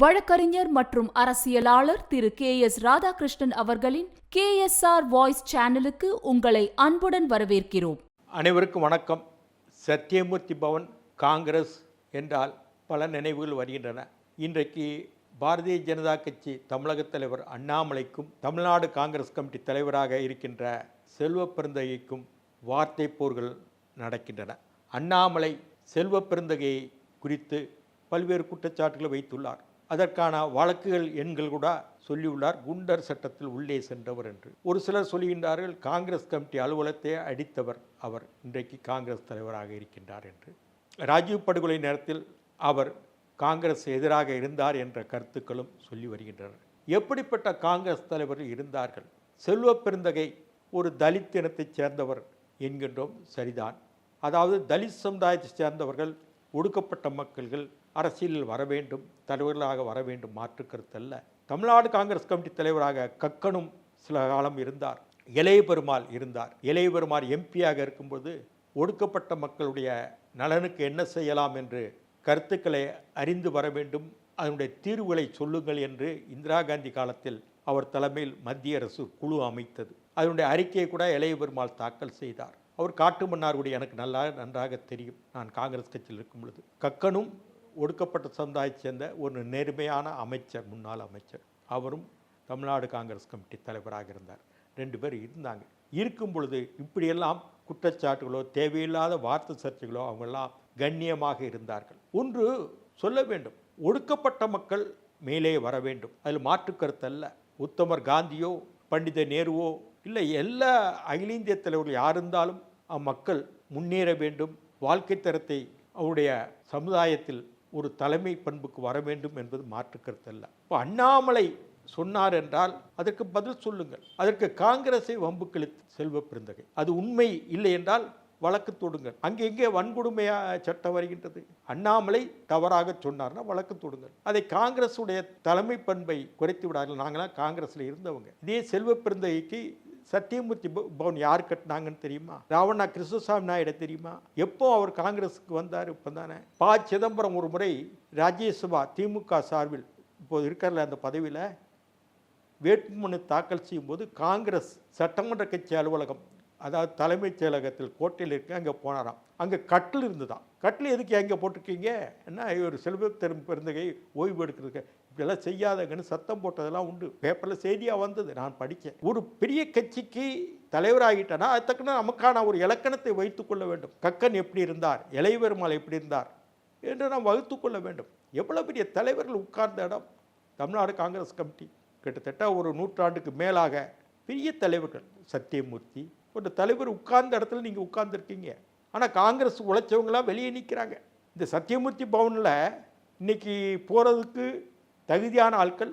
வழக்கறிஞர் மற்றும் அரசியலாளர் திரு கே எஸ் ராதாகிருஷ்ணன் அவர்களின் கே எஸ் ஆர் வாய்ஸ் சேனலுக்கு உங்களை அன்புடன் வரவேற்கிறோம். அனைவருக்கும் வணக்கம். சத்யமூர்த்தி பவன் காங்கிரஸ் என்றால் பல நினைவுகள் வருகின்றன. இன்றைக்கு பாரதிய ஜனதா கட்சி தமிழக தலைவர் அண்ணாமலைக்கும் தமிழ்நாடு காங்கிரஸ் கமிட்டி தலைவராக இருக்கின்ற செல்வ பெருந்தகைக்கும் வார்த்தை போர்கள் நடக்கின்றன. அண்ணாமலை செல்வ பெருந்தகையை குறித்து பல்வேறு குற்றச்சாட்டுகளை வைத்துள்ளார். அதற்கான வழக்குகள் எண்கள் கூட சொல்லியுள்ளார். குண்டர் சட்டத்தில் உள்ளே சென்றவர் என்று. ஒரு சிலர் சொல்லுகின்றார்கள் காங்கிரஸ் கமிட்டி அலுவலகத்தை அடித்தவர் அவர். இன்றைக்கு காங்கிரஸ் தலைவராக இருக்கின்றார் என்று. ராஜீவ் படுகொலை நேரத்தில் அவர் காங்கிரஸ் எதிராக இருந்தார் என்ற கருத்துக்களும் சொல்லி வருகின்றனர். எப்படிப்பட்ட காங்கிரஸ் தலைவர்கள் இருந்தார்கள்? செல்வ பெருந்தகை ஒரு தலித் இனத்தைச் சேர்ந்தவர் என்கின்றோம். சரிதான். அதாவது தலித் சமுதாயத்தைச் சேர்ந்தவர்கள் ஒடுக்கப்பட்ட மக்கள்கள் அரசியலில் வர வேண்டும் தலைவர்களாக வர வேண்டும் மாற்று கருத்தல்ல. தமிழ்நாடு காங்கிரஸ் கமிட்டி தலைவராக கக்கனும் சில காலம் இருந்தார் இளைய பெருமாள் இருந்தார். இளைய பெருமாள் எம்பியாக இருக்கும்போது ஒடுக்கப்பட்ட மக்களுடைய நலனுக்கு என்ன செய்யலாம் என்று கருத்துக்களை அறிந்து வர வேண்டும் அதனுடைய தீர்வுகளை சொல்லுங்கள் என்று இந்திரா காந்தி காலத்தில் அவர் தலைமையில் மத்திய அரசு குழு அமைத்தது. அதனுடைய அறிக்கையை கூட இளைய பெருமாள் தாக்கல் செய்தார். அவர் காட்டு மன்னார்குடி எனக்கு நல்லா நன்றாக தெரியும். நான் காங்கிரஸ் கட்சியில் இருக்கும் பொழுது. கக்கனும் ஒடுக்கப்பட்ட சமுதாயத்தை சேர்ந்த ஒரு நேர்மையான அமைச்சர் முன்னாள் அமைச்சர். அவரும் தமிழ்நாடு காங்கிரஸ் கமிட்டி தலைவராக இருந்தார். ரெண்டு பேர் இருந்தாங்க. இருக்கும் பொழுது இப்படியெல்லாம் குற்றச்சாட்டுகளோ தேவையில்லாத வார்த்தை சர்ச்சைகளோ அவங்கெல்லாம் கண்ணியமாக இருந்தார்கள். ஒன்று சொல்ல வேண்டும். ஒடுக்கப்பட்ட மக்கள் மேலே வர வேண்டும். அதில் மாற்று கருத்தல்ல உத்தமர் காந்தியோ பண்டித நேருவோ இல்லை எல்லா அகில இந்திய தலைவர்கள் யார் இருந்தாலும் அம்மக்கள் முன்னேற வேண்டும். வாழ்க்கை தரத்தை அவருடைய சமுதாயத்தில் ஒரு தலைமை பண்புக்கு வர வேண்டும் என்பது மாற்று கருத்தல்ல இப்போ அண்ணாமலை சொன்னார் என்றால் அதற்கு பதில் சொல்லுங்கள். அதற்கு காங்கிரஸை வம்புக்களித்து செல்வ பெருந்தகை. அது உண்மை இல்லை என்றால் வழக்கு தொடுங்கள். அங்கே எங்கே வன்கொடுமையா சட்டம் வருகின்றது? அண்ணாமலை தவறாக சொன்னார்னா வழக்கு தொடுங்கள். அதை காங்கிரஸுடைய தலைமை பண்பை குறைத்து விடார்கள் நாங்களாம் காங்கிரஸில் இருந்தவங்க. இதே செல்வ பெருந்தகைக்கு சத்தியமூர்த்தி ப- பவன் யார் கட்டினாங்கன்னு தெரியுமா? ராவணா கிருஷ்ணசாமி நாயுடு தெரியுமா? எப்போ அவர் காங்கிரஸுக்கு வந்தார் இப்போ தானே? ப சிதம்பரம் ஒரு முறை ராஜ்யசபா திமுக சார்பில் இப்போது இருக்கிறல அந்த பதவியில் வேட்புமனு தாக்கல் செய்யும்போது காங்கிரஸ் சட்டமன்ற கட்சி அலுவலகம் அதாவது தலைமைச் செயலகத்தில் கோட்டையில் இருக்க அங்கே போனாராம். அங்கே கட்டில் இருந்துதான் கட்டில் எதுக்கு எங்கே போட்டிருக்கீங்க? என்ன ஒரு செல்வ பெருந்தகை ஓய்வு எடுக்கிறதுக்கு இப்படியெல்லாம் செய்யாதங்கன்னு சத்தம் போட்டதெல்லாம் உண்டு. பேப்பரில் செய்தியாக வந்தது. நான் படித்தேன் ஒரு பெரிய கட்சிக்கு தலைவராகிட்டனா அதுக்குன்னு நமக்கான ஒரு இலக்கணத்தை வைத்துக்கொள்ள வேண்டும். கக்கன் எப்படி இருந்தார்? இளையபெருமாள் எப்படி இருந்தார்? என்று நாம் வகுத்துக்கொள்ள வேண்டும். எவ்வளோ பெரிய தலைவர்கள் உட்கார்ந்த இடம்? Tamil Nadu Congress committee. கிட்டத்தட்ட ஒரு நூற்றாண்டுக்கு மேலாக பெரிய தலைவர்கள். சத்தியமூர்த்தி ஒரு தலைவர் உட்கார்ந்த இடத்துல நீங்கள் உட்கார்ந்துருக்கீங்க. ஆனால் காங்கிரஸ் உழைச்சவங்களாம் வெளியே நிற்கிறாங்க இந்த சத்தியமூர்த்தி பவனில் இன்றைக்கி போகிறதுக்கு தகுதியான ஆட்கள்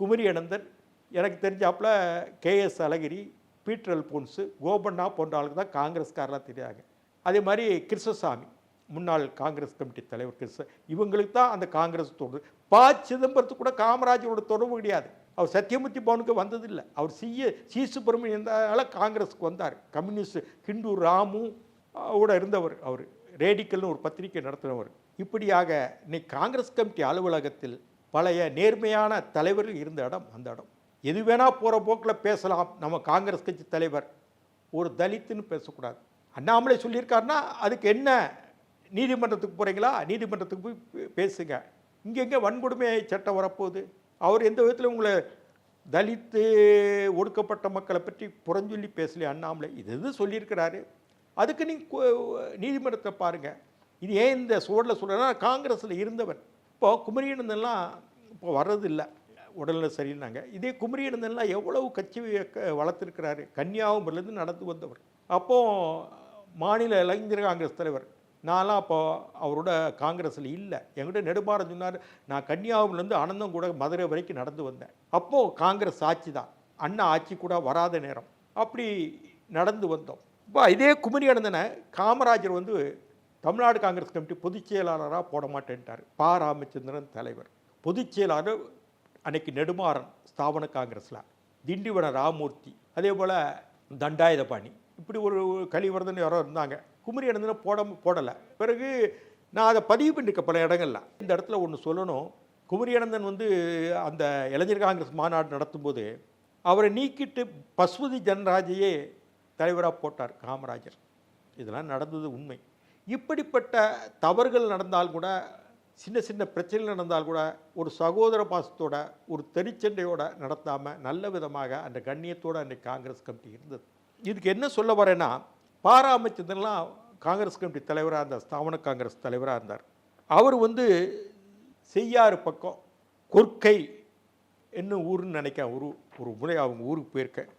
குமரி அனந்தன் எனக்கு தெரிஞ்சாப்புல KS Alagiri Peter Alphonse Gopanna போன்ற ஆளுக்கு தான் காங்கிரஸ்காரெலாம் தெரியாங்க அதே மாதிரி கிருஷ்ணசாமி முன்னாள் காங்கிரஸ் கமிட்டி தலைவர் கிருஷ்ண இவங்களுக்கு தான் அந்த காங்கிரஸ் தொடர்பு ப. சிதம்பரத்துக்கு கூட காமராஜரோட தொடர்பு கிடையாது. அவர் சத்தியமூர்த்தி பவனுக்கு வந்ததில்லை. அவர் சிஏ சி. சுப்பிரமணியன் இருந்ததால காங்கிரஸுக்கு வந்தார். கம்யூனிஸ்ட் ஹிந்து ராமு கூட இருந்தவர் அவர். ரேடிக்கல்னு ஒரு பத்திரிகை நடத்தினவர். இப்படியாக இன்னைக்கு காங்கிரஸ் கமிட்டி அலுவலகத்தில் பழைய நேர்மையான தலைவர்கள் இருந்த இடம் அந்த இடம். எது வேணால் போகிற போக்கில் பேசலாம். நம்ம காங்கிரஸ் கட்சி தலைவர் ஒரு தலித்துன்னு பேசக்கூடாது. அண்ணாமலை சொல்லியிருக்காருன்னா அதுக்கு என்ன நீதிமன்றத்துக்கு போகிறீங்களா நீதிமன்றத்துக்கு போய் பேசுங்க. இங்கெங்கே வன்கொடுமை சட்டம் வரப்போகுது? அவர் எந்த விதத்தில் உங்களை தலித்து ஒடுக்கப்பட்ட மக்களை பற்றி புறஞ்சொல்லி பேசலையே அண்ணாமலை? இது இது சொல்லியிருக்கிறாரு? அதுக்கு நீங்கள் நீதிமன்றத்தை பாருங்கள் இது ஏன் இந்த சூழலில் சொல்கிறேன்னா காங்கிரஸில் இருந்தவன் இப்போது குமரியனந்தெல்லாம் இப்போ வர்றதில்லை. உடல்நிலை சரியில்லைனாங்க. இதே குமரியனந்தெல்லாம் எவ்வளவு கட்சி க- கன்னியாகுமரிலேருந்து கன்னியாகுமரியிலேருந்து நடந்து வந்தவர். அப்போது மாநில இளைஞர் காங்கிரஸ் தலைவர். நான்லாம் அப்போ அவரோட காங்கிரஸில் இல்லை. என்கிட்ட நெடுமாறன் சொன்னார் நான் கன்னியாகுமரிலேருந்து ஆனந்தம் கூட மதுரை வரைக்கும் நடந்து வந்தேன். அப்போது காங்கிரஸ் ஆட்சி தான். அண்ணா ஆட்சி கூட வராத நேரம். அப்படி நடந்து வந்தோம். இப்போ இதே குமரி அனந்தனை காமராஜர் வந்து தமிழ்நாடு காங்கிரஸ் கமிட்டி பொதுச் செயலாளராக போட மாட்டேன்ட்டார். பா. ராமச்சந்திரன் தலைவர். பொதுச் செயலாளர் அன்னைக்கு நெடுமாறன் ஸ்தாபன காங்கிரஸில். திண்டிவன ராமூர்த்தி. அதே போல் தண்டாயுதபாணி இப்படி ஒரு கலிவர்தன் யாரோ இருந்தாங்க. குமரி அனந்தனை போட போடலை. பிறகு நான் அதை பதிவு பண்ணியிருக்க பல இடங்கள்ல. இந்த இடத்துல ஒன்று சொல்லணும். குமரியானந்தன் வந்து அந்த இளைஞர் காங்கிரஸ் மாநாடு நடத்தும்போது அவரை நீக்கிட்டு பசுபதி ஜனராஜையே தலைவராக போட்டார் காமராஜர். இதெல்லாம் நடந்தது உண்மை. இப்படிப்பட்ட தவறுகள் நடந்தால் கூட சின்ன சின்ன பிரச்சனைகள் நடந்தால் கூட ஒரு சகோதர பாசத்தோட ஒரு தெருச்சண்டையோட நடத்தாமல் நல்ல விதமாக அந்த கண்ணியத்தோடு அன்றைக்கு காங்கிரஸ் கமிட்டி இருந்தது. இதுக்கு என்ன சொல்ல வரேன்னா பாரா அமைச்சர்லாம் காங்கிரஸ் கமிட்டி தலைவராக இருந்தார் ஸ்தாபன காங்கிரஸ் தலைவராக இருந்தார். அவர் வந்து செய்யாறு பக்கம் கொர்க்கை என்ன ஊருன்னு நினைக்கிறேன் ஒரு ஒரு முறை அவங்க ஊருக்கு போயிருக்கேன்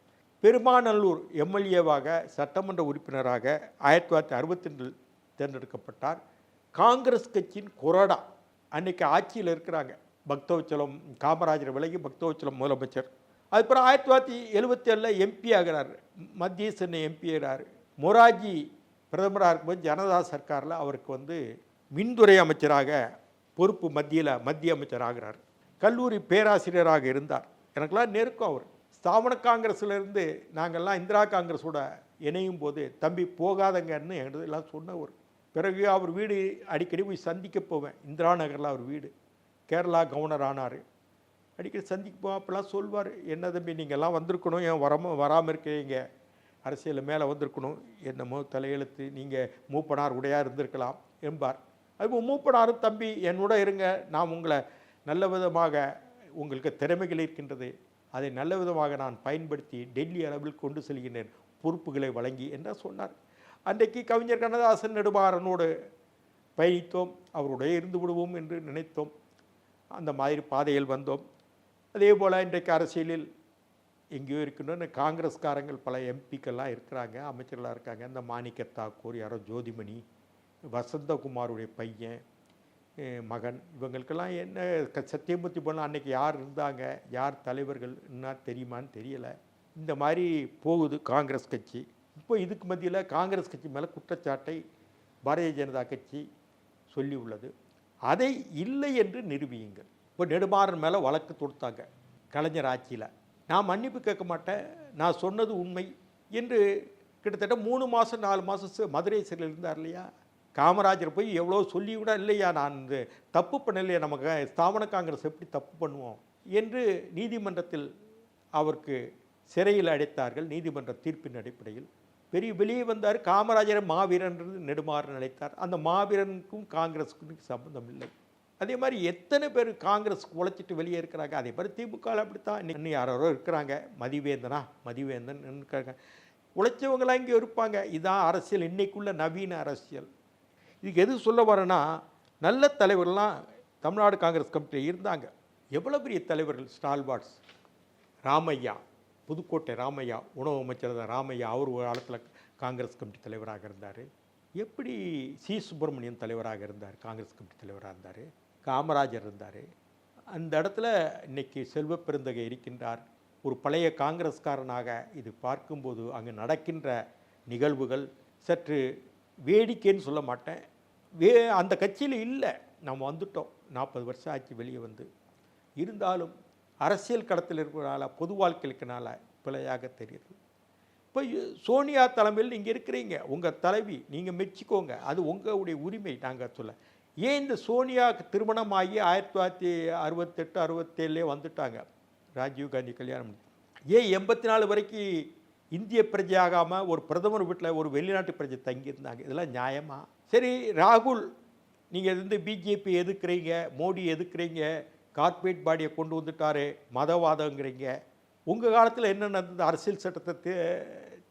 பெருமாநல்லூர் எம்எல்ஏவாக சட்டமன்ற உறுப்பினராக ஆயிரத்தி தொள்ளாயிரத்தி அறுபத்தி ரெண்டில் தேர்ந்தெடுக்கப்பட்டார். காங்கிரஸ் கட்சியின் கொறடா அன்னைக்கு ஆட்சியில் இருக்கிறாங்க. பக்தவச்சலம் காமராஜர் விலகி பக்தவச்சலம் முதலமைச்சர். அதுக்கப்புறம் ஆயிரத்தி தொள்ளாயிரத்தி எழுபத்தி ஏழில் எம்பி ஆகிறார். மத்திய சென்னை எம்பி ஆகிறார். மொராஜி பிரதமராக இருக்கும்போது ஜனதா சர்க்காரில் அவருக்கு வந்து மின்துறை அமைச்சராக பொறுப்பு மத்தியில் மத்திய அமைச்சர் ஆகிறார். கல்லூரி பேராசிரியராக இருந்தார். எனக்கெல்லாம் நெருக்கம் அவர். ஸ்தாபன காங்கிரஸ்லேருந்து நாங்கள்லாம் இந்திரா காங்கிரஸோட இணையும் போது தம்பி போகாதங்கன்னு எங்களுக்கு எல்லாம் சொன்னவர். பிறகு அவர் வீடு அடிக்கடி போய் சந்திக்க போவேன். இந்திரா நகரில் அவர் வீடு. கேரளா கவர்னர் ஆனார். அடிக்கடி சந்திக்க போவோம் அப்போல்லாம் சொல்வார் என்ன தம்பி நீங்கள்லாம் வந்திருக்கணும். ஏன் வராம வராமல் இருக்கீங்க? அரசியலில் மேலே வந்திருக்கணும். என்னமோ தலையெழுத்து. நீங்கள் மூப்பனார் உடையாக இருந்திருக்கலாம் என்பார். அது மூப்பனாரும் தம்பி என்னோட இருங்க. நான் உங்களை நல்ல விதமாக உங்களுக்கு திறமைகள் இருக்கின்றது. அதை நல்ல விதமாக நான் பயன்படுத்தி டெல்லி அளவில் கொண்டு செல்கின்றேன். பொறுப்புகளை வழங்கி என்று சொன்னார். அன்றைக்கு கவிஞர் கண்ணதாசன் நெடுமாறனோடு பயணித்தோம். அவருடைய இருந்து விடுவோம் என்று நினைத்தோம். அந்த மாதிரி பாதையில் வந்தோம். அதே போல் இன்றைக்கு அரசியலில் எங்கேயோ இருக்கணும்னு காங்கிரஸ்காரங்கள் பல எம்பிக்கெல்லாம் இருக்கிறாங்க அமைச்சர்களாக இருக்காங்க. இந்த மாணிக்க தாக்கூர் யாரோ ஜோதிமணி வசந்தகுமாருடைய பையன் மகன் இவங்களுக்கெல்லாம் என்ன க- சத்தியமூர்த்தி போனால் அன்னைக்கு யார் இருந்தாங்க யார் தலைவர்கள் என்ன தெரியுமான்னு தெரியலை. இந்த மாதிரி போகுது காங்கிரஸ் கட்சி. இப்போ இதுக்கு மத்தியில் காங்கிரஸ் கட்சி மேலே குற்றச்சாட்டை பாரதிய ஜனதா கட்சி சொல்லி உள்ளது. அதை இல்லை என்று நிரூபியுங்கள். இப்போ நெடுமாறன் மேலே வழக்கு தொடுத்தாங்க கலைஞர் ஆட்சியில். நான் மன்னிப்பு கேட்க மாட்டேன். நான் சொன்னது உண்மை என்று கிட்டத்தட்ட மூணு மாதம் நாலு மாதம் மதுரை சிறையில் இருந்தார் இல்லையா? காமராஜர் போய் எவ்வளோ சொல்லி கூட இல்லையா? நான் இந்த தப்பு பண்ணலையா நமக்கு ஸ்தாபன காங்கிரஸ் எப்படி தப்பு பண்ணுவோம்? என்று நீதிமன்றத்தில் அவருக்கு சிறையில் அடைத்தார்கள் நீதிமன்ற தீர்ப்பின் அடிப்படையில். பெரிய வெளியே வந்தார். காமராஜரை மாவீரன் என்று நினைத்தார். அந்த மாவீரனுக்கும் காங்கிரஸுக்கும் சம்பந்தம் இல்லை. அதே மாதிரி எத்தனை பேர் காங்கிரஸ் உழைச்சிட்டு வெளியே இருக்கிறாங்க? அதே மாதிரி திமுகவில் அப்படித்தான். இன்னும் இன்னும் யாரோ இருக்கிறாங்க. மதிவேந்தனா மதிவேந்தன் இருக்காங்க உழைச்சவங்களாம் இங்கே இருப்பாங்க. இதுதான் அரசியல். இன்னைக்குள்ள நவீன அரசியல். இதுக்கு எது சொல்ல வரேன்னா நல்ல தலைவர்லாம் தமிழ்நாடு காங்கிரஸ் கமிட்டியில் இருந்தாங்க. எவ்வளோ பெரிய தலைவர்கள்? ஸ்டால்பாட்ஸ் ராமையா புதுக்கோட்டை ராமையா உணவு அமைச்சர் தான் ராமையா அவர் ஒரு காலத்தில் காங்கிரஸ் கமிட்டி தலைவராக இருந்தார். எப்படி சி. சுப்பிரமணியன் தலைவராக இருந்தார் காங்கிரஸ் கமிட்டி தலைவராக இருந்தார்? காமராஜர் இருந்தார். அந்த இடத்துல இன்னைக்கு செல்வ பெருந்தகை இருக்கின்றார். ஒரு பழைய காங்கிரஸ்காரனாக இது பார்க்கும்போது அங்கே நடக்கின்ற நிகழ்வுகள் சற்று வேடிக்கைன்னு சொல்ல மாட்டேன். வே அந்த கட்சியில் இல்லை. நம்ம வந்துட்டோம். நாற்பது வருஷம் ஆச்சு வெளியே வந்து. இருந்தாலும் அரசியல் களத்தில் இருக்கிறனால பொது வாழ்க்கையில் பிழையாக தெரியுது. இப்போ சோனியா தலைமையில் நீங்கள் இருக்கிறீங்க. உங்கள் தலைவி நீங்கள் மெச்சிக்கோங்க. அது உங்களுடைய உரிமை நாங்கள் சொல்ல. ஏன் இந்த சோனியாவுக்கு திருமணம் ஆகி ஆயிரத்தி தொள்ளாயிரத்தி அறுபத்தெட்டு அறுபத்தேழுலே வந்துட்டாங்க? ராஜீவ் காந்தி கல்யாணம் ஏன் எண்பத்தி நாலு வரைக்கும் இந்திய பிரஜையாகாமல் ஒரு பிரதமர் வீட்டில் ஒரு வெளிநாட்டு பிரஜை தங்கியிருந்தாங்க? இதெல்லாம் நியாயமா? சரி ராகுல் நீங்கள் வந்து பிஜேபி எதுக்குறீங்க? மோடி எதுக்குறீங்க? கார்பரேட் பாடியை கொண்டு வந்துட்டாரு மதவாதங்கிறீங்க. உங்கள் காலத்தில் என்ன நடந்தது? அரசியல் சட்டத்தை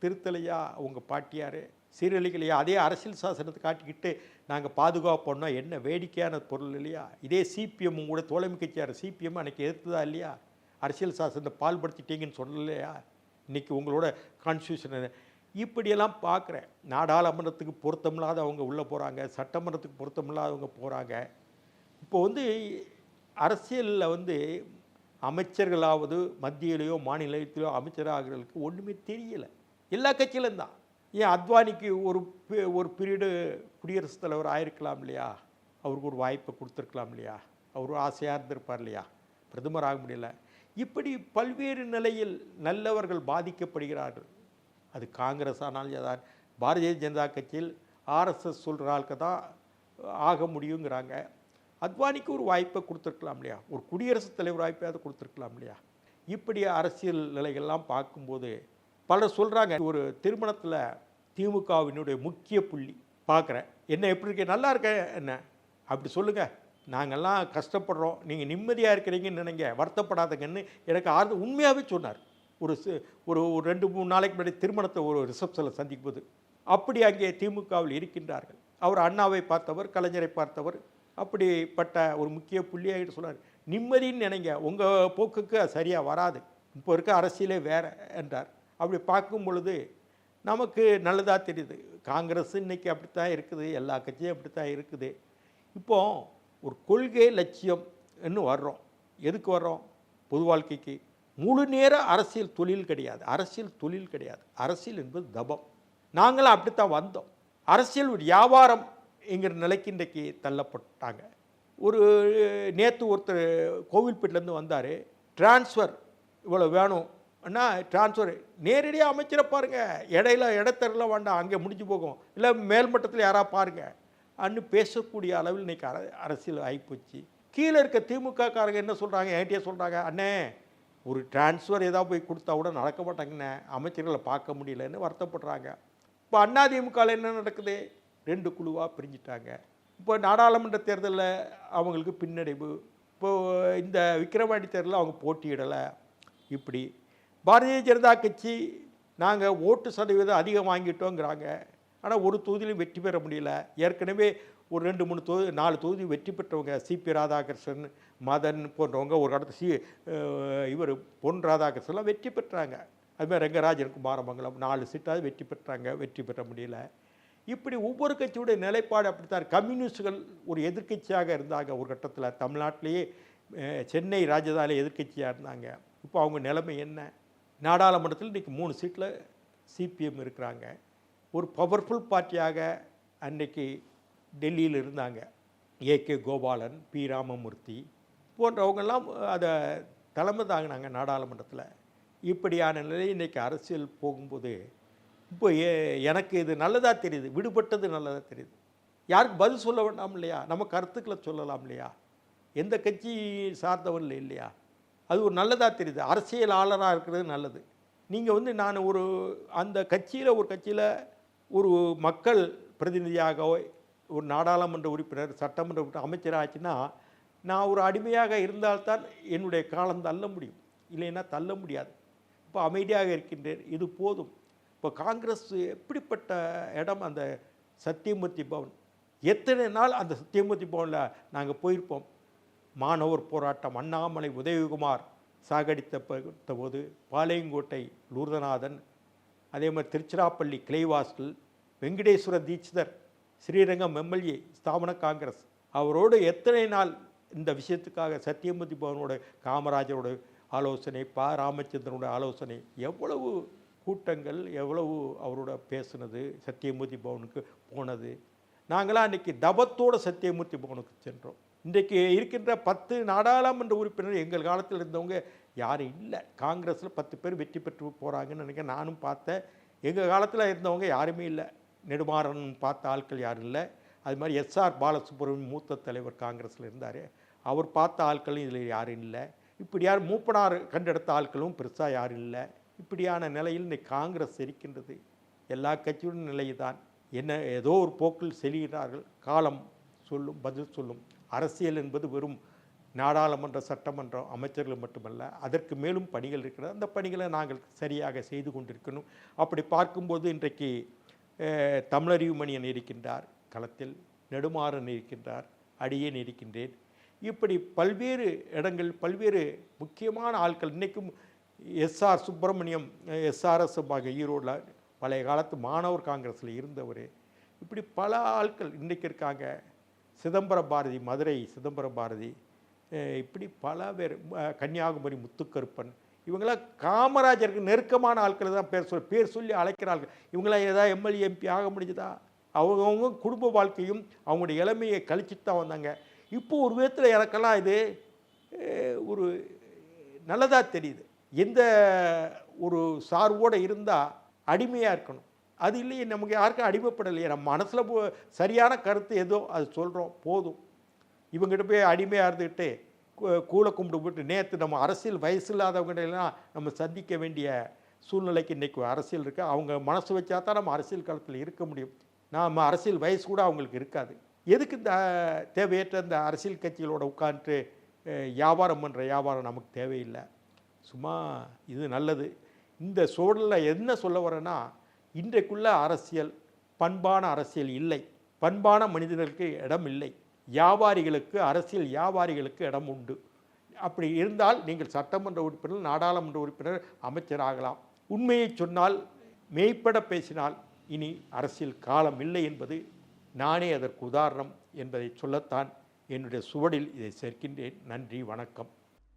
திருத்தலையா? உங்கள் பாட்டியார்? சீரழிக்கலையா? அதே அரசியல் சாசனத்தை காட்டிக்கிட்டு நாங்கள் பாதுகாப்பு பண்ணோம் என்ன வேடிக்கையான பொருள் இல்லையா? இதே சிபிஎம் கூட தோழமை கட்சியார் சிபிஎம் அன்றைக்கி எதிர்த்ததா இல்லையா? அரசியல் சாசனத்தை பால்படுத்திட்டீங்கன்னு சொல்லலையா? இன்றைக்கி உங்களோட கான்ஸ்டியூஷன் இப்படியெல்லாம் பார்க்குறேன் நாடாளுமன்றத்துக்கு பொருத்தமில்லாத அவங்க உள்ளே போகிறாங்க சட்டமன்றத்துக்கு பொருத்தமில்லாதவங்க போகிறாங்க இப்போ வந்து அரசியலில் வந்து அமைச்சர்களாவது மத்தியிலேயோ மாநிலத்திலேயோ அமைச்சராகிறதுக்கு ஒன்றுமே தெரியலை. எல்லா கட்சியிலும் தான். ஏன் அத்வானிக்கு ஒரு ஒரு பீரியடு குடியரசுத் தலைவர் ஆயிருக்கலாம் இல்லையா? அவருக்கு ஒரு வாய்ப்பை கொடுத்துருக்கலாம் இல்லையா? அவர் ஆசையாக இருந்திருப்பார் இல்லையா? பிரதமர் ஆக முடியல. இப்படி பல்வேறு நிலையில் நல்லவர்கள் பாதிக்கப்படுகிறார்கள். அது காங்கிரஸ் ஆனால் பாரதிய ஜனதா கட்சியில் ஆர்எஸ்எஸ் சொல்கிறாளுக்கு தான் ஆக முடியுங்கிறாங்க. அத்வானிக்கு ஒரு வாய்ப்பை கொடுத்துருக்கலாம் இல்லையா? ஒரு குடியரசுத் தலைவர் வாய்ப்பையாவது கொடுத்துருக்கலாம் இல்லையா? இப்படி அரசியல் நிலைகள்லாம் பார்க்கும்போது பலர் சொல்கிறாங்க ஒரு திருமணத்தில் திமுகவினுடைய முக்கிய புள்ளி பார்க்குறேன். என்ன எப்படி இருக்கேன் நல்லா இருக்க என்ன? அப்படி சொல்லுங்கள் நாங்கள்லாம் கஷ்டப்படுறோம். நீங்கள் நிம்மதியாக இருக்கிறீங்கன்னு நினைங்க. வருத்தப்படாதங்கன்னு எனக்கு ஆறுதல் உண்மையாகவே சொன்னார். ஒரு ஒரு ஒரு ரெண்டு மூணு நாளைக்கு முன்னாடி திருமணத்தை ஒரு ரிசப்ஷனில் சந்திக்கும் போது அப்படி அங்கே திமுகவில் இருக்கின்றார்கள். அவர் அண்ணாவை பார்த்தவர் கலைஞரை பார்த்தவர். அப்படிப்பட்ட ஒரு முக்கிய புள்ளியாகிட்டு சொன்னார் நிம்மதின்னு நினைங்க. உங்கள் போக்குக்கு அது சரியாக வராது. இப்போ இருக்க அரசியலே வேற என்றார். அப்படி பார்க்கும் பொழுது நமக்கு நல்லதாக தெரியுது. காங்கிரஸ் இன்னைக்கு அப்படித்தான் இருக்குது. எல்லா கட்சியும் அப்படித்தான் இருக்குது. இப்போ ஒரு கொள்கை லட்சியம் என்று வர்றோம். எதுக்கு வர்றோம்? பொது வாழ்க்கைக்கு. முழு நேர அரசியல் தொழில் கிடையாது. அரசியல் தொழில் கிடையாது. அரசியல் என்பது தபம். நாங்களும் அப்படித்தான் வந்தோம். அரசியல் ஒரு வியாபாரம். என்கிற நிலைக்கு இன்றைக்கு தள்ளப்பட்டாங்க. ஒரு நேற்று ஒருத்தர் கோவில்பேட்டிலேருந்து வந்தார். டிரான்ஸ்ஃபர் இவ்வளோ வேணும். அண்ணா டிரான்ஸ்ஃபர் நேரடியாக அமைச்சரை பாருங்கள் இடையில இடத்தரெல்லாம் வேண்டாம். அங்கே முடிஞ்சு போகும். இல்லை மேல்மட்டத்தில் யாராக பாருங்கள் அன்னு பேசக்கூடிய அளவில் இன்றைக்கி அர அரசியல் ஆகிப்போச்சு கீழே இருக்க திமுக காரங்க என்ன சொல்கிறாங்க என்கிட்டயே சொல்கிறாங்க அண்ணே ஒரு டிரான்ஸ்ஃபர் ஏதாவது போய் கொடுத்தா கூட நடக்க மாட்டாங்கண்ணே. அமைச்சர்களை பார்க்க முடியலன்னு வருத்தப்படுறாங்க. இப்போ அதிமுகவில் என்ன நடக்குது? ரெண்டு குழுவாக பிரிஞ்சிட்டாங்க. இப்போ நாடாளுமன்ற தேர்தலில் அவங்களுக்கு பின்னடைவு. இப்போது இந்த விக்ரவாணி தேர்தலில் அவங்க போட்டியிடலை. இப்படி பாரதிய ஜனதா கட்சி நாங்கள் ஓட்டு சதவீதம் அதிகம் வாங்கிட்டோங்கிறாங்க. ஆனால் ஒரு தொகுதியிலும் வெற்றி பெற முடியல. ஏற்கனவே ஒரு ரெண்டு மூணு தொகுதி நாலு தொகுதி வெற்றி பெற்றவங்க சிபி ராதாகிருஷ்ணன் மதன் போன்றவங்க ஒரு இடத்துல சி. இவர் பொன் ராதாகிருஷ்ணன்லாம் வெற்றி பெற்றாங்க. அதுமாதிரி ரெங்கராஜன் குமாரமங்கலம் நாலு சீட்டாவது வெற்றி பெற்றாங்க. வெற்றி பெற முடியல. இப்படி ஒவ்வொரு கட்சியுடைய நிலைப்பாடு அப்படித்தான். கம்யூனிஸ்டுகள் ஒரு எதிர்க்கட்சியாக இருந்தாங்க ஒரு கட்டத்தில். தமிழ்நாட்டிலேயே சென்னை ராஜதானி எதிர்க்கட்சியாக இருந்தாங்க. இப்போ அவங்க நிலைமை என்ன? நாடாளுமன்றத்தில் இன்றைக்கி மூணு சீட்டில் சிபிஎம் இருக்கிறாங்க. ஒரு பவர்ஃபுல் பார்ட்டியாக அன்னைக்கு டெல்லியில் இருந்தாங்க. ஏகே கோபாலன் பி ராமமூர்த்தி போன்றவங்கெல்லாம் அதை தலைமை தாங்கினாங்க நாடாளுமன்றத்தில். இப்படியான நிலை இன்றைக்கி அரசியல் போகும்போது இப்போ எனக்கு இது நல்லதாக தெரியுது விடுபட்டது நல்லதாக தெரியுது. யாருக்கு பதில் சொல்ல வேண்டாம் இல்லையா? நம்ம கருத்துக்களை சொல்லலாம் இல்லையா? எந்த கட்சி சார்ந்தவன் இல்லை இல்லையா? அது ஒரு நல்லதாக தெரியுது. அரசியலாளராக இருக்கிறது நல்லது. நீங்கள் வந்து நான் ஒரு அந்த கட்சியில் ஒரு கட்சியில் ஒரு மக்கள் பிரதிநிதியாக ஒரு நாடாளுமன்ற உறுப்பினர் சட்டமன்ற உறுப்பினர் அமைச்சராச்சுன்னா நான் ஒரு அடிமையாக இருந்தால்தான் என்னுடைய காலம் தள்ள முடியும். இல்லைன்னா தள்ள முடியாது. இப்போ அமைதியாக இருக்கின்றேன். இது போதும். இப்போ காங்கிரஸ் எப்படிப்பட்ட இடம் அந்த சத்தியமூர்த்தி பவன்? எத்தனை நாள் அந்த சத்தியமூர்த்தி பவனில் நாங்கள் போயிருப்போம்? மாணவர் போராட்டம் அண்ணாமலை உதயகுமார் சாகடித்த போது பாளையங்கோட்டை லூர்தநாதன் அதே மாதிரி திருச்சிராப்பள்ளி கிளைவாசல் வெங்கடேஸ்வர தீட்சிதர் ஸ்ரீரங்கம் எம்எல்ஏ ஸ்தாபன காங்கிரஸ். அவரோடு எத்தனை நாள் இந்த விஷயத்துக்காக சத்தியமூர்த்தி பவனோட காமராஜரோட ஆலோசனை பா. ராமச்சந்திரனோட ஆலோசனை எவ்வளவு கூட்டங்கள் எவ்வளவு அவரோட பேசுனது சத்தியமூர்த்தி பவனுக்கு போனது. நாங்களாம் அன்றைக்கி தபத்தோடு சத்தியமூர்த்தி பவனுக்கு சென்றோம். இன்றைக்கு இருக்கின்ற பத்து நாடாளுமன்ற உறுப்பினர் எங்கள் காலத்தில் இருந்தவங்க யாரும் இல்லை. காங்கிரஸில் பத்து பேர் வெற்றி பெற்று போகிறாங்கன்னு நினைக்கிறேன் நானும் பார்த்தேன். எங்கள் காலத்தில் இருந்தவங்க யாருமே இல்லை. நெடுமாறன் பார்த்த ஆட்கள் யாரும் இல்லை. அது மாதிரி எஸ்ஆர் பாலசுப்ரமணியம் மூத்த தலைவர் காங்கிரஸில் இருந்தார். அவர் பார்த்த ஆட்களும் இதில் யாரும் இல்லை. இப்படி யார் மூப்பனார் கண்டெடுத்த ஆட்களும் பெருசாக யாரும் இல்லை. இப்படியான நிலையில் இந்த காங்கிரஸ் இருக்கின்றது எல்லா கட்சியுடன் நிலைதான். என்ன ஏதோ ஒரு போக்கில் செல்கிறார்கள். காலம் சொல்லும் பதில் சொல்லும். அரசியல் என்பது வெறும் நாடாளுமன்ற சட்டமன்றம் அமைச்சர்கள் மட்டுமல்ல அதற்கு மேலும் பணிகள் இருக்கிறது. அந்த பணிகளை நாங்கள் சரியாக செய்து கொண்டிருக்கணும். அப்படி பார்க்கும்போது இன்றைக்கு தமிழறிவுமணியன் தமிழறிவு மணியன் இருக்கின்றார். களத்தில் நெடுமாறன் இருக்கின்றார். அடியேன் இருக்கின்றேன். இப்படி பல்வேறு இடங்கள் பல்வேறு முக்கியமான ஆட்கள் இன்றைக்கும் எஸ்ஆர் சுப்பிரமணியம் எஸ்ஆர்எஸ் ஈரோடில் பழைய காலத்து மாணவர் காங்கிரஸில் இருந்தவர். இப்படி பல ஆட்கள் இன்றைக்கு இருக்காங்க. சிதம்பர பாரதி மதுரை சிதம்பர பாரதி இப்படி பல பேர் கன்னியாகுமரி முத்துக்கருப்பன் இவங்களாம் காமராஜருக்கு நெருக்கமான ஆட்களை தான் பேர் சொல்லி பேர் சொல்லி அழைக்கிற ஆட்கள். இவங்களாம் ஏதாவது எம்எல்ஏ எம்பி ஆக முடிஞ்சுதா? அவங்கவுங்க குடும்ப வாழ்க்கையும் அவங்களுடைய இளமையை கழிச்சிட்டு தான் வந்தாங்க. இப்போ ஒரு விதத்தில் எனக்கெல்லாம் இது ஒரு நல்லதாக தெரியுது. எந்த ஒரு சார்வோடு இருந்தால் அடிமையாக இருக்கணும். அது இல்லையே நமக்கு யாருக்கும் அடிமைப்படலையே. நம்ம மனசில் சரியான கருத்து ஏதோ அது சொல்கிறோம் போதும். இவங்ககிட்ட போய் அடிமையாக இருந்துக்கிட்டு கூலை கும்பிட்டு போட்டு நேற்று நம்ம அரசியல் வயசு இல்லாதவங்கெல்லாம் நம்ம சந்திக்க வேண்டிய சூழ்நிலைக்கு இன்றைக்கி அரசியல் இருக்குது அவங்க மனசு வச்சா தான் நம்ம அரசியல் காலத்தில் இருக்க முடியும். நாம் அரசியல் வயசு கூட அவங்களுக்கு இருக்காது. எதுக்கு இந்த தேவையற்ற இந்த அரசியல் கட்சிகளோட உட்காந்துட்டு வியாபாரம் பண்ணுற வியாபாரம் நமக்கு தேவையில்லை. சும்மா இது நல்லது. இந்த சூழலில் என்ன சொல்ல வரேன்னா இன்றைக்குள்ள அரசியல் பண்பான அரசியல் இல்லை. பண்பான மனிதர்களுக்கு இடம் இல்லை. வியாபாரிகளுக்கு அரசியல் வியாபாரிகளுக்கு இடம் உண்டு. அப்படி இருந்தால் நீங்கள் சட்டமன்ற உறுப்பினர் நாடாளுமன்ற உறுப்பினர் அமைச்சர் ஆகலாம் உண்மையை சொன்னால் மெய்ப்பட பேசினால் இனி அரசியல் காலம் இல்லை என்பது நானே அதற்கு உதாரணம் என்பதை சொல்லத்தான் என்னுடைய சுவடில் இதை சேர்க்கின்றேன். நன்றி வணக்கம்.